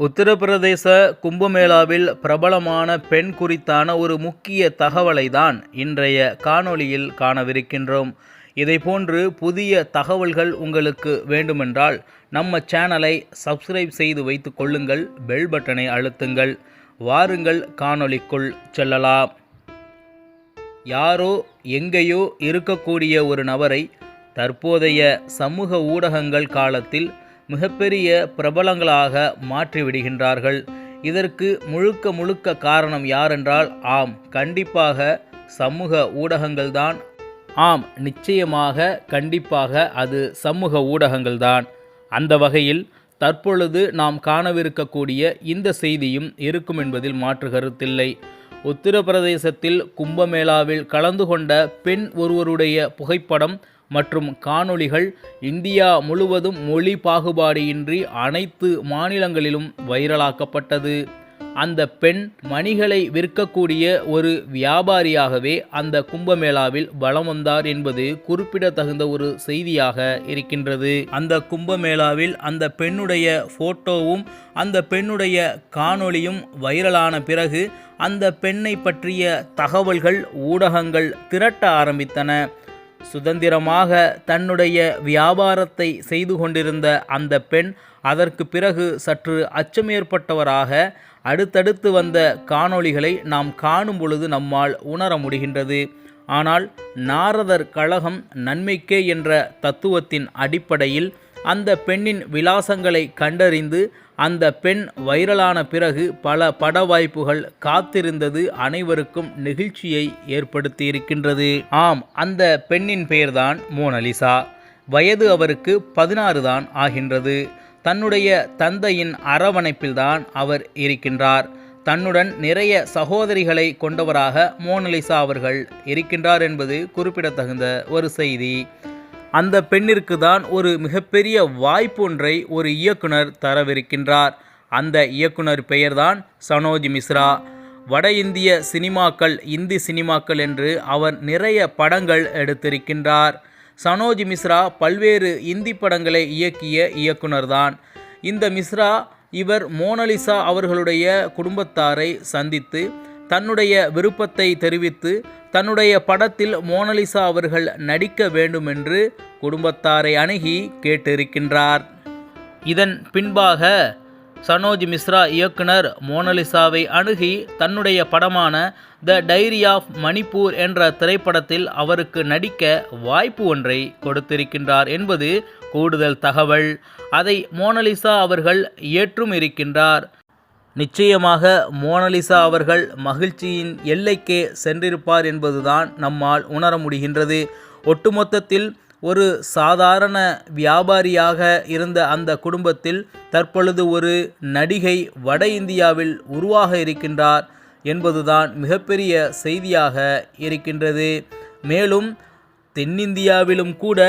உத்தரப்பிரதேச கும்பமேளாவில் பிரபலமான பெண் குறித்தான ஒரு முக்கிய தகவலை தான் இன்றைய காணொளியில் காணவிருக்கின்றோம். இதைப்போன்று புதிய தகவல்கள் உங்களுக்கு வேண்டுமென்றால் நம்ம சேனலை சப்ஸ்கிரைப் செய்து வைத்து கொள்ளுங்கள் பெல் பட்டனை அழுத்துங்கள். வாருங்கள் காணொளிக்குள் செல்லலாம். யாரோ எங்கேயோ இருக்கக்கூடிய ஒரு நபரை தற்போதைய சமூக ஊடகங்கள் காலத்தில் மிகப்பெரிய பிரபலங்களாக மாற்றிவிடுகின்றார்கள். இதற்கு முழுக்க முழுக்க காரணம் யாரென்றால் ஆம் கண்டிப்பாக சமூக ஊடகங்கள்தான். ஆம் நிச்சயமாக கண்டிப்பாக அது சமூக ஊடகங்கள்தான். அந்த வகையில் தற்பொழுது நாம் காணவிருக்கக்கூடிய இந்த செய்தியும் இருக்கும் என்பதில் மாற்று கருத்தில்லை. உத்தரப்பிரதேசத்தில் கும்பமேளாவில் கலந்து கொண்ட பெண் ஒருவருடைய புகைப்படம் மற்றும் காணொளிகள் இந்தியா முழுவதும் மொழி பாகுபாடின்றி அனைத்து மாநிலங்களிலும் வைரலாக்கப்பட்டது. அந்த பெண் மணிகளை விற்கக்கூடிய ஒரு வியாபாரியாகவே அந்த கும்பமேளாவில் வலம் வந்தார் என்பது குறிப்பிடத்தகுந்த ஒரு செய்தியாக இருக்கின்றது. அந்த கும்பமேளாவில் அந்த பெண்ணுடைய ஃபோட்டோவும் அந்த பெண்ணுடைய காணொளியும் வைரலான பிறகு அந்த பெண்ணை பற்றிய தகவல்கள் ஊடகங்கள் திரட்ட ஆரம்பித்தன. சுதந்திரமாக தன்னுடைய வியாபாரத்தை செய்து கொண்டிருந்த அந்த பெண் அதற்கு பிறகு சற்று அச்சமேற்பட்டவராக அடுத்தடுத்து வந்த காணொளிகளை நாம் காணும் பொழுது நம்மால் உணர முடிகின்றது. ஆனால் நாரதர் கழகம் நன்மைக்கே என்ற தத்துவத்தின் அடிப்படையில் அந்த பெண்ணின் விலாசங்களை கண்டறிந்து அந்த பெண் வைரலான பிறகு பல பட வாய்ப்புகள் காத்திருந்தது அனைவருக்கும் நெகிழ்ச்சியை ஏற்படுத்தியிருக்கின்றது. ஆம் அந்த பெண்ணின் பெயர்தான் மோனலிசா. வயது அவருக்கு பதினாறு தான் ஆகின்றது. தன்னுடைய தந்தையின் அரவணைப்பில்தான் அவர் இருக்கின்றார். தன்னுடன் நிறைய சகோதரிகளை கொண்டவராக மோனலிசா அவர்கள் இருக்கின்றார் என்பது குறிப்பிடத்தகுந்த ஒரு செய்தி. அந்த பெண்ணிற்கு தான் ஒரு மிகப்பெரிய வாய்ப்பொன்றை ஒரு இயக்குனர் தரவிருக்கின்றார். அந்த இயக்குனர் பெயர்தான் சனோஜ் மிஸ்ரா. வட இந்திய சினிமாக்கள் இந்தி சினிமாக்கள் என்று அவர் நிறைய படங்கள் எடுத்திருக்கின்றார். சனோஜ் மிஸ்ரா பல்வேறு இந்தி படங்களை இயக்கிய இயக்குனர்தான். இந்த மிஸ்ரா இவர் மோனலிசா அவர்களுடைய குடும்பத்தாரை சந்தித்து தன்னுடைய விருப்பத்தை தெரிவித்து தன்னுடைய படத்தில் மோனலிசா அவர்கள் நடிக்க வேண்டும் என்று குடும்பத்தாரை அணுகி கேட்டிருக்கின்றார். இதன் பின்பாக சனோஜ் மிஸ்ரா இயக்குனர் மோனலிசாவை அணுகி தன்னுடைய படமான த டைரி ஆஃப் மணிப்பூர் என்ற திரைப்படத்தில் அவருக்கு நடிக்க வாய்ப்பு ஒன்றை கொடுத்திருக்கின்றார் என்பது கூடுதல் தகவல். அதை மோனலிசா அவர்கள் ஏற்றும் இருக்கின்றார். நிச்சயமாக மோனலிசா அவர்கள் மகிழ்ச்சியின் எல்லைக்கே சென்றிருப்பார் என்பதுதான் நம்மால் உணர முடிகின்றது. ஒட்டுமொத்தத்தில் ஒரு சாதாரண வியாபாரியாக இருந்த அந்த குடும்பத்தில் தற்பொழுது ஒரு நடிகை வட இந்தியாவில் உருவாக இருக்கின்றார் என்பதுதான் மிகப்பெரிய செய்தியாக இருக்கின்றது. மேலும் தென்னிந்தியாவிலும் கூட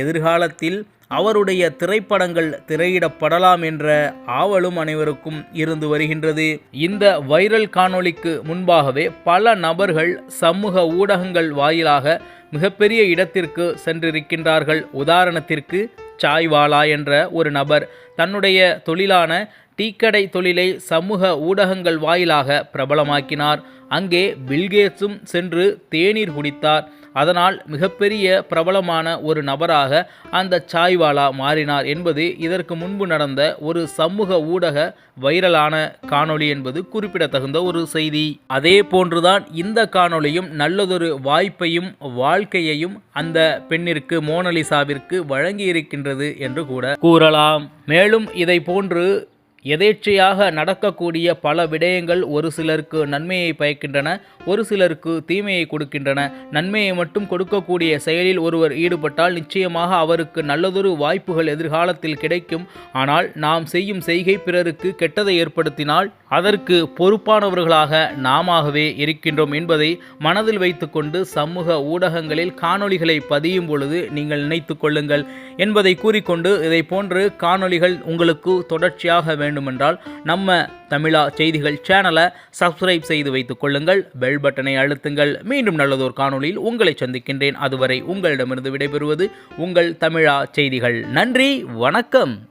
எதிர்காலத்தில் அவருடைய திரைப்படங்கள் திரையிடப்படலாம் என்ற ஆவலும் அனைவருக்கும் இருந்து வருகின்றது. இந்த வைரல் காணொளிக்கு முன்பாகவே பல நபர்கள் சமூக ஊடகங்கள் வாயிலாக மிகப்பெரிய இடத்திற்கு சென்றிருக்கின்றார்கள். உதாரணத்திற்கு சாய்வாலா என்ற ஒரு நபர் தன்னுடைய தொழிலான டீக்கடை தொழிலை சமூக ஊடகங்கள் வாயிலாக பிரபலமாக்கினார். அங்கே பில்கேட்ஸும் சென்று தேநீர் குடித்தார். அதனால் மிகப்பெரிய பிரபலமான ஒரு நபராக அந்த சாய்வாலா மாறினார் என்பது இதற்கு முன்பு நடந்த ஒரு சமூக ஊடக வைரலான காணொளி என்பது குறிப்பிடத்தகுந்த ஒரு செய்தி. அதே போன்றுதான் இந்த காணொளியும் நல்லதொரு வாய்ப்பையும் வாழ்க்கையையும் அந்த பெண்ணிற்கு மோனலிசாவிற்கு வழங்கியிருக்கின்றது என்று கூட கூறலாம். மேலும் இதை போன்று எதேச்சையாக நடக்கக்கூடிய பல விடயங்கள் ஒரு சிலருக்கு நன்மையை பயக்கின்றன ஒரு சிலருக்கு தீமையை கொடுக்கின்றன. நன்மையை மட்டும் கொடுக்கக்கூடிய செயலில் ஒருவர் ஈடுபட்டால் நிச்சயமாக அவருக்கு நல்லதொரு வாய்ப்புகள் எதிர்காலத்தில் கிடைக்கும். ஆனால் நாம் செய்யும் செய்கை பிறருக்கு கெட்டதை ஏற்படுத்தினால் அதற்கு பொறுப்பானவர்களாக நாமவே இருக்கின்றோம் என்பதை மனதில் வைத்துக்கொண்டு சமூக ஊடகங்களில் காணொளிகளை பதியும் பொழுது நீங்கள் நினைத்து கொள்ளுங்கள். என்பதை கூறிக்கொண்டு இதை போன்று காணொளிகள் உங்களுக்கு தொடர்ச்சியாக வேண்டும். வேண்டுமென்றால் நம்ம தமிழா செய்திகள் சேனலை சப்ஸ்கிரைப் செய்து வைத்துக் கொள்ளுங்கள். பெல் பட்டனை அழுத்துங்கள். மீண்டும் நல்லதொரு காணொளியில் உங்களை சந்திக்கின்றேன். அதுவரை உங்களிடமிருந்து விடைபெறுவது உங்கள் தமிழா செய்திகள். நன்றி வணக்கம்.